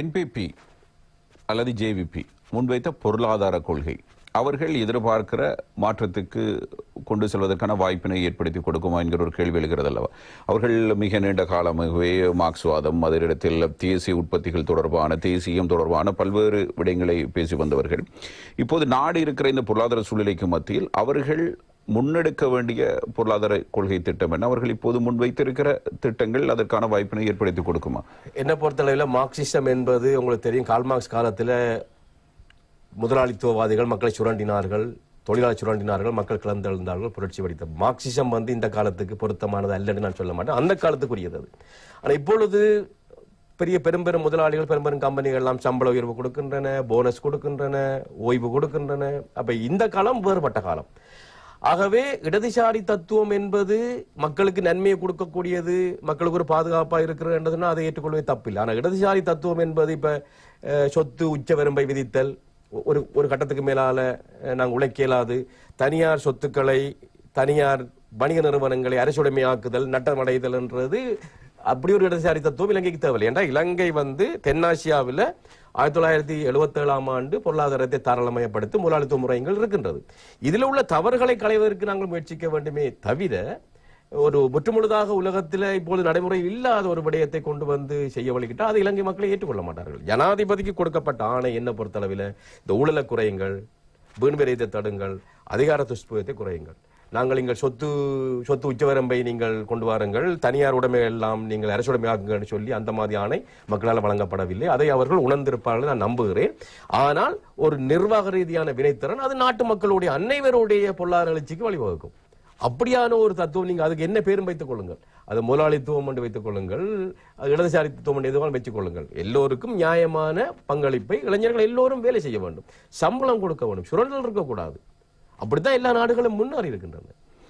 NPP அல்லது JVP முன்வைத்த பொருளாதார கொள்கை. அவர்கள் எதிர்பார்க்கிற மாற்றத்துக்கு கொண்டு செல்வதற்கான வாய்ப்பினை ஏற்படுத்தி கொடுக்குமா என்கிற ஒரு கேள்வி எழுகிறது அல்லவா? அவர்கள் மிக நீண்ட காலமாகவே மார்க்ஸ்வாதம் அதனிடத்தில் தேசிய உற்பத்திகள் தொடர்பான தேசியம் தொடர்பான பல்வேறு விடயங்களை பேசி வந்தவர்கள். இப்போது நாடு இருக்கிற இந்த பொருளாதார சூழ்நிலைக்கு மத்தியில் அவர்கள் முன்னெடுக்க வேண்டிய பொருளாதார கொள்கை திட்டம் என்ன? அவர்கள் இப்போது முன்வைத்திருக்கிற திட்டங்கள் அதற்கான வாய்ப்பினை ஏற்படுத்தி கொடுக்குமா? என்னை பொறுத்தளவில் மார்க்சிசம் என்பது உங்களுக்கு தெரியும் கால்மார்க்ஸ் காலத்தில் முதலாளித்துவவாதிகள் மக்களை சுரண்டினார்கள் தொழிலாளர் சுரண்டினார்கள் மக்கள் கலந்தெழுந்தார்கள் புரட்சி படித்த மார்க்சிசம் வந்து இந்த காலத்துக்கு பொருத்தமானது அல்லன்னு நான் சொல்ல மாட்டேன். அந்த காலத்துக்குரியது அது. ஆனால் இப்பொழுது பெரிய பெரும் பெரும் முதலாளிகள் பெரும்பெரும் கம்பெனிகள் எல்லாம் சம்பள உயர்வு கொடுக்கின்றன போனஸ் கொடுக்கின்றன ஓய்வு கொடுக்கின்றன. அப்ப இந்த காலம் வேறுபட்ட காலம். ஆகவே இடதுசாரி தத்துவம் என்பது மக்களுக்கு நன்மையை கொடுக்கக்கூடியது மக்களுக்கு ஒரு பாதுகாப்பாக இருக்கிறதுன்னா அதை ஏற்றுக்கொள்வது தப்பில்லை. ஆனால் இடதுசாரி தத்துவம் என்பது இப்போ சொத்து உச்ச வரம்பை விதித்தல் ஒரு ஒரு கட்டத்துக்கு மேலால நாங்கள் உழைக்க இயலாது. தனியார் சொத்துக்களை தனியார் வணிக நிறுவனங்களை அரசுடைமையாக்குதல் நட்டமடைதல் என்றது அப்படி ஒரு இடதுசாரி தத்துவம் இலங்கைக்கு தேவையில்லை. என்றால் இலங்கை வந்து தென்னாசியாவில் ஆயிரத்தி தொள்ளாயிரத்தி எழுபத்தேழாம் ஆண்டு பொருளாதாரத்தை தாராளமயப்படுத்தி முதலாளித்துவ முறைகள் இருக்கின்றது. இதில் உள்ள தவறுகளை களைவதற்கு நாங்கள் முயற்சிக்க வேண்டுமே தவிர ஒரு முற்றுமுழுதாக உலகத்தில் இப்போது நடைமுறை இல்லாத ஒரு விடயத்தை கொண்டு வந்து செய்ய வழிகிட்டால் அதை இலங்கை மக்களை ஏற்றுக்கொள்ள மாட்டார்கள். ஜனாதிபதிக்கு கொடுக்கப்பட்ட ஆணை என்ன பொறுத்தளவில்? இந்த ஊழலை குறையுங்கள் வீண்விரைத்தை தடுங்கள் அதிகார துஷ்பிரயோகத்தை குறையுங்கள். நாங்கள் எங்கள் சொத்து சொத்து உச்சவரம்பை நீங்கள் கொண்டு வாருங்கள். தனியார் உடைமை எல்லாம் நீங்கள் அரசுடைமையாக்குங்கன்னு சொல்லி அந்த மாதிரி ஆணை மக்களால் வழங்கப்படவில்லை. அதை அவர்கள் உணர்ந்திருப்பார்கள் நான் நம்புகிறேன். ஆனால் ஒரு நிர்வாக ரீதியான வினைத்திறன் அது நாட்டு மக்களுடைய அனைவருடைய பொருளாதார எழுச்சிக்கு வழிவகுக்கும். அப்படியான ஒரு தத்துவம் நீங்கள் அதுக்கு என்ன பேரும் வைத்துக் கொள்ளுங்கள்? அது முதலாளித்துவம் என்று வைத்துக் கொள்ளுங்கள். அது இடதுசாரித்துவம் என்று எதுவாக வைத்துக் கொள்ளுங்கள். எல்லோருக்கும் நியாயமான பங்களிப்பை இளைஞர்கள் எல்லோரும் வேலை செய்ய வேண்டும். சம்பளம் கொடுக்க வேண்டும். சுரண்டல் இருக்கக்கூடாது. அப்படித்தான் எல்லா நாடுகளும் முன்னேறி இருக்கின்றன.